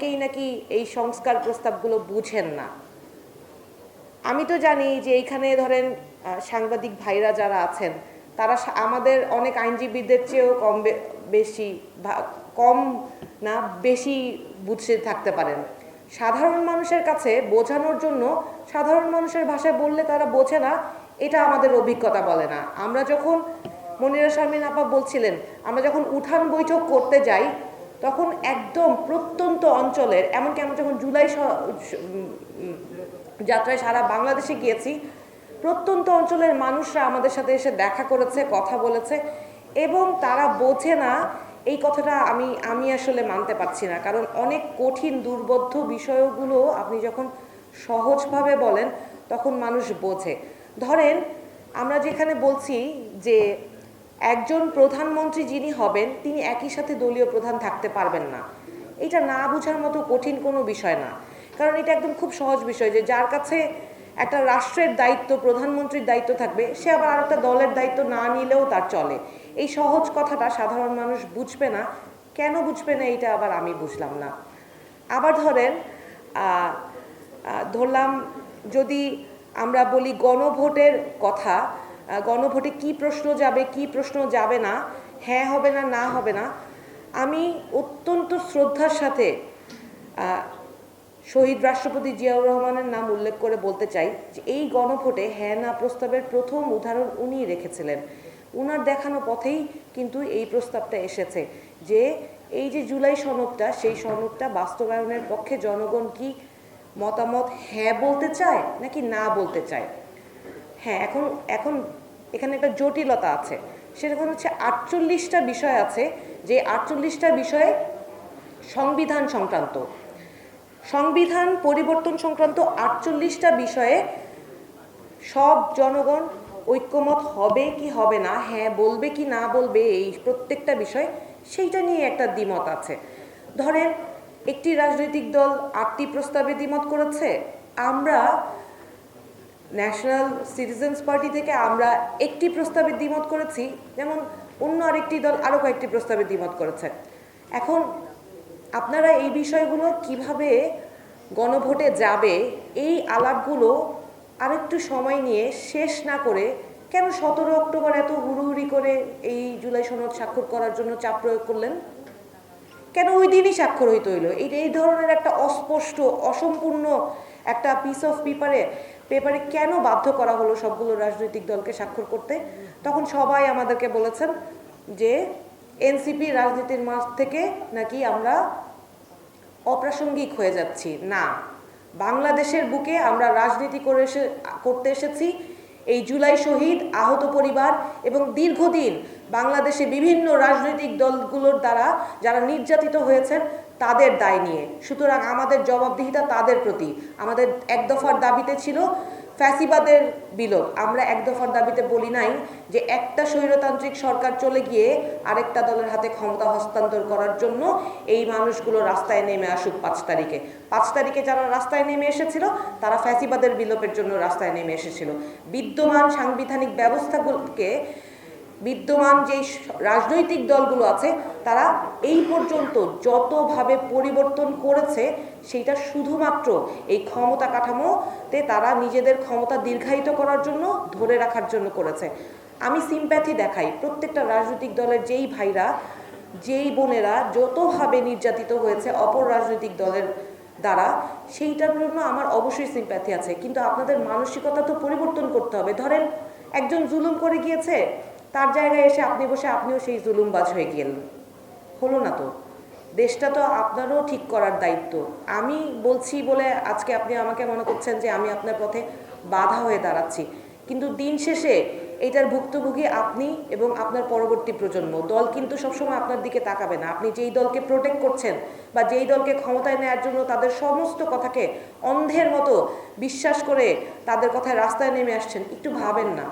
কেই নাকি এই সংস্কার প্রস্তাবগুলো বুঝেন না। আমি তো জানি যে এইখানে ধরেন সাংবাদিক ভাইরা যারা আছেন, তারা আমাদের অনেক আইনজীবীদের চেয়েও কম বেশি কম না, বেশি বুঝতে থাকতে পারেন। সাধারণ মানুষের কাছে বোঝানোর জন্য সাধারণ মানুষের ভাষায় বললে তারা বোঝে না, এটা আমাদের অভিজ্ঞতা বলে না। আমরা যখন মনিরা শারমিন আপা বলছিলেন, আমরা যখন উঠান বৈঠক করতে যাই তখন একদম প্রত্যন্ত অঞ্চলের, এমনকি আমরা যখন জুলাই যাত্রায় সারা বাংলাদেশে গিয়েছি, প্রত্যন্ত অঞ্চলের মানুষরা আমাদের সাথে এসে দেখা করেছে, কথা বলেছে, এবং তারা বোঝে না, এই কথাটা আমি আমি আসলে মানতে পারছি না। কারণ অনেক কঠিন, দুর্বোধ্য বিষয়গুলো আপনি যখন সহজভাবে বলেন, তখন মানুষ বোঝে। ধরেন, আমরা যেখানে বলছি যে একজন প্রধানমন্ত্রী যিনি হবেন, তিনি একই সাথে দলীয় প্রধান থাকতে পারবেন না। এটা না বোঝার মতো কঠিন কোনো বিষয় না। কারণ এটা একদম খুব সহজ বিষয় যে যার কাছে একটা রাষ্ট্রের দায়িত্ব, প্রধানমন্ত্রীর দায়িত্ব থাকবে, সে আবার আর একটা দলের দায়িত্ব না নিলেও তার চলে। এই সহজ কথাটা সাধারণ মানুষ বুঝবে না। কেন বুঝবে না এটা আবার আমি বুঝলাম না। আবার ধরেন ধরলাম যদি আমরা বলি গণভোটের কথা গণভোটে কি প্রশ্ন যাবে, কি প্রশ্ন যাবে না হ্যাঁ হবে না না হবে না, আমি অত্যন্ত শ্রদ্ধার সাথে শহীদ রাষ্ট্রপতি জিয়াউর রহমানের নাম উল্লেখ করে বলতে চাই যে এই গণভোটে হ্যাঁ না প্রস্তাবের প্রথম উদাহরণ উনি রেখেছিলেন। উনার দেখানো পথেই কিন্তু এই প্রস্তাবটা এসেছে যে এই যে জুলাই সনদটা, সেই সনদটা বাস্তবায়নের পক্ষে জনগণ কি মতামত হ্যাঁ বলতে চায় নাকি না বলতে চায়? হ্যাঁ এখন এখন এখানে একটা জটিলতা আছে। সেরকম হচ্ছে আটচল্লিশটা বিষয় আছে যে আটচল্লিশটা বিষয়ে সংবিধান সংক্রান্ত। সংবিধান পরিবর্তন সংক্রান্ত আটচল্লিশটা বিষয়ে সব জনগণ ঐক্যমত হবে কি হবে না হ্যাঁ বলবে কি না বলবে, এই প্রত্যেকটা বিষয়, সেইটা নিয়ে একটা দ্বিমত আছে। ধরেন, একটি রাজনৈতিক দল আটটি প্রস্তাবে দ্বিমত করেছে, আমরা ন্যাশনাল সিটিজেন্স পার্টি থেকে আমরা একটি প্রস্তাবে দ্বিমত করেছি, যেমন অন্য আরেকটি দল আরও কয়েকটি প্রস্তাবে দ্বিমত করেছে। এখন আপনারা এই বিষয়গুলো কীভাবে গণভোটে যাবে, এই আলাপগুলো আরেকটু সময় নিয়ে শেষ না করে কেন সতেরো অক্টোবর এত হুড়ুহুড়ি করে এই জুলাই সনদ স্বাক্ষর করার জন্য চাপ প্রয়োগ করলেন? কেন ওই দিনই স্বাক্ষর হইতে হইল? এই এই ধরনের একটা অস্পষ্ট, অসম্পূর্ণ একটা পিস অফ পেপারে পেপারে কেন বাধ্য করা হলো সবগুলো রাজনৈতিক দলকে স্বাক্ষর করতে? তখন সবাই আমাদেরকে বলেছেন যে এনসিপি রাজনীতির মাঠ থেকে নাকি আমরা অপ্রাসঙ্গিক হয়ে যাচ্ছি। না, বাংলাদেশের বুকে আমরা রাজনীতি করে এসে, করতে এসেছি। এই জুলাই শহীদ, আহত পরিবার এবং দীর্ঘদিন বাংলাদেশে বিভিন্ন রাজনৈতিক দলগুলোর দ্বারা যারা নির্যাতিত হয়েছেন তাদের দায় নিয়ে। সুতরাং আমাদের জবাবদিহিতা তাদের প্রতি। আমাদের এক দফার দাবিতে ছিল ফ্যাসিবাদের বিলোপ। আমরা এক দফার দাবিতে বলি নাই যে একটা স্বৈরতান্ত্রিক সরকার চলে গিয়ে আরেকটা দলের হাতে ক্ষমতা হস্তান্তর করার জন্য এই মানুষগুলো রাস্তায় নেমে আসুক পাঁচ তারিখে। পাঁচ তারিখে যারা রাস্তায় নেমে এসেছিল, তারা ফ্যাসিবাদের বিলোপের জন্য রাস্তায় নেমে এসেছিল। বিদ্যমান সাংবিধানিক ব্যবস্থাগুলোকে বিদ্যমান যেই রাজনৈতিক দলগুলো আছে, তারা এই পর্যন্ত যতভাবে পরিবর্তন করেছে, সেইটা শুধুমাত্র এই ক্ষমতা কাঠামোতে তারা নিজেদের ক্ষমতা দীর্ঘায়িত করার জন্য, ধরে রাখার জন্য করেছে। আমি সিম্প্যাথি দেখাই প্রত্যেকটা রাজনৈতিক দলের যেই ভাইরা, যেই বোনেরা যতভাবে নির্যাতিত হয়েছে অপর রাজনৈতিক দলের দ্বারা, সেইটার জন্য আমার অবশ্যই সিম্প্যাথি আছে। কিন্তু আপনাদের মানসিকতা তো পরিবর্তন করতে হবে। ধরেন, একজন জুলুম করে গিয়েছে তার জায়গায় এসে আপনি বসে আপনিও সেই জুলুমবাজ হয়ে গেলেন। হলো না তো। দেশটা তো আপনারও ঠিক করার দায়িত্ব। আমি বলছি বলে আজকে আপনি আমাকে মনে করছেন যে আমি আপনার পথে বাধা হয়ে দাঁড়াচ্ছি। কিন্তু দিন শেষে এটার ভুক্তভোগী আপনি এবং আপনার পরবর্তী প্রজন্ম। দল কিন্তু সবসময় আপনার দিকে তাকাবে না। আপনি যেই দলকে প্রোটেক্ট করছেন বা যেই দলকে ক্ষমতায় নেওয়ার জন্য তাদের সমস্ত কথাকে অন্ধের মতো বিশ্বাস করে তাদের কথায় রাস্তায় নেমে আসছেন, একটু ভাবেন না।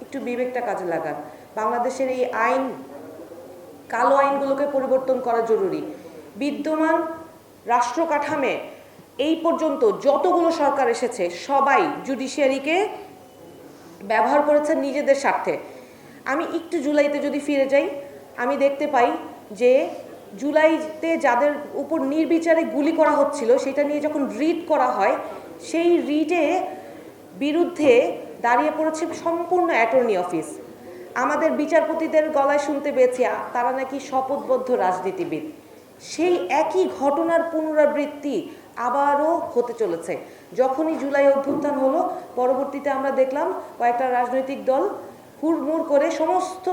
একটু বিবেকটা কাজে লাগান। বাংলাদেশের এই আইন, কালো আইনগুলোকে পরিবর্তন করা জরুরি। বিদ্যমান রাষ্ট্র কাঠামে এই পর্যন্ত যতগুলো সরকার এসেছে, সবাই জুডিশিয়ারিকে ব্যবহার করেছে নিজেদের স্বার্থে। আমি একটু জুলাইতে যদি ফিরে যাই, আমি দেখতে পাই যে জুলাইতে যাদের উপর নির্বিচারে গুলি করা হচ্ছিল, সেটা নিয়ে যখন রিট করা হয়, সেই রিটে বিরুদ্ধে দাঁড়িয়ে পড়েছে সম্পূর্ণ অ্যাটর্নি অফিস। আমাদের বিচারপতিদের গলায় শুনতে পেয়েছি তারা নাকি শপথবদ্ধ রাজনীতিবিদ। সেই একই ঘটনার পুনরাবৃত্তি আবারও হতে চলেছে। যখনই জুলাই অভ্যুত্থান হলো, পরবর্তীতে আমরা দেখলাম কয়েকটা রাজনৈতিক দল হুড়মুড় করে সমস্ত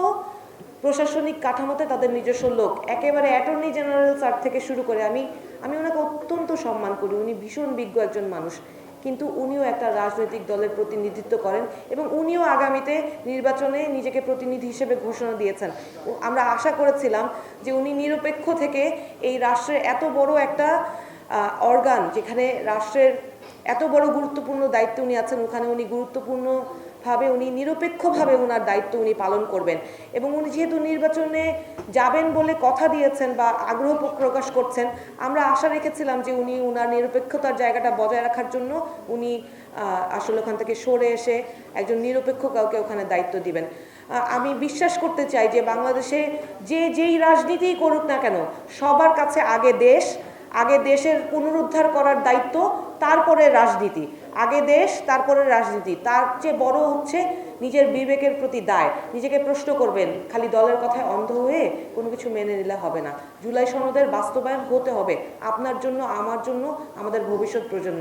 প্রশাসনিক কাঠামোতে তাদের নিজস্ব লোক, একেবারে অ্যাটর্নি জেনারেল স্যার থেকে শুরু করে আমি আমি ওনাকে অত্যন্ত সম্মান করি, উনি ভীষণ বিজ্ঞ একজন মানুষ। কিন্তু উনিও একটা রাজনৈতিক দলের প্রতিনিধিত্ব করেন এবং উনিও আগামীতে নির্বাচনে নিজেকে প্রতিনিধি হিসেবে ঘোষণা দিয়েছেন। আমরা আশা করেছিলাম যে উনি নিরপেক্ষ থেকে এই রাষ্ট্রের এত বড় একটা অর্গান যেখানে রাষ্ট্রের এত বড় গুরুত্বপূর্ণ দায়িত্ব উনি আছেন, ওখানে উনি গুরুত্বপূর্ণভাবে উনি নিরপেক্ষভাবে ওনার দায়িত্ব উনি পালন করবেন। এবং উনি যেহেতু নির্বাচনে যাবেন বলে কথা দিয়েছেন বা আগ্রহ প্রকাশ করছেন, আমরা আশা রেখেছিলাম যে উনি ওনার নিরপেক্ষতার জায়গাটা বজায় রাখার জন্য উনি আসলে ওখান থেকে সরে এসে একজন নিরপেক্ষ কাউকে ওখানে দায়িত্ব দিবেন। আমি বিশ্বাস করতে চাই যে বাংলাদেশে যে যেই রাজনীতিই করুক না কেন, সবার কাছে আগে দেশ, আগে দেশের পুনরুদ্ধার করার দায়িত্ব, তারপরে রাজনীতি। আগে দেশ, তারপরে রাজনীতি। তার চেয়ে বড় হচ্ছে নিজের বিবেকের প্রতি দায়। নিজেকে প্রশ্ন করবেন, খালি দলের কথায় অন্ধ হয়ে কোনো কিছু মেনে নিলে হবে না। জুলাই সনদের বাস্তবায়ন হতে হবে। আপনার জন্য, আমার জন্য, আমাদের ভবিষ্যৎ প্রজন্ম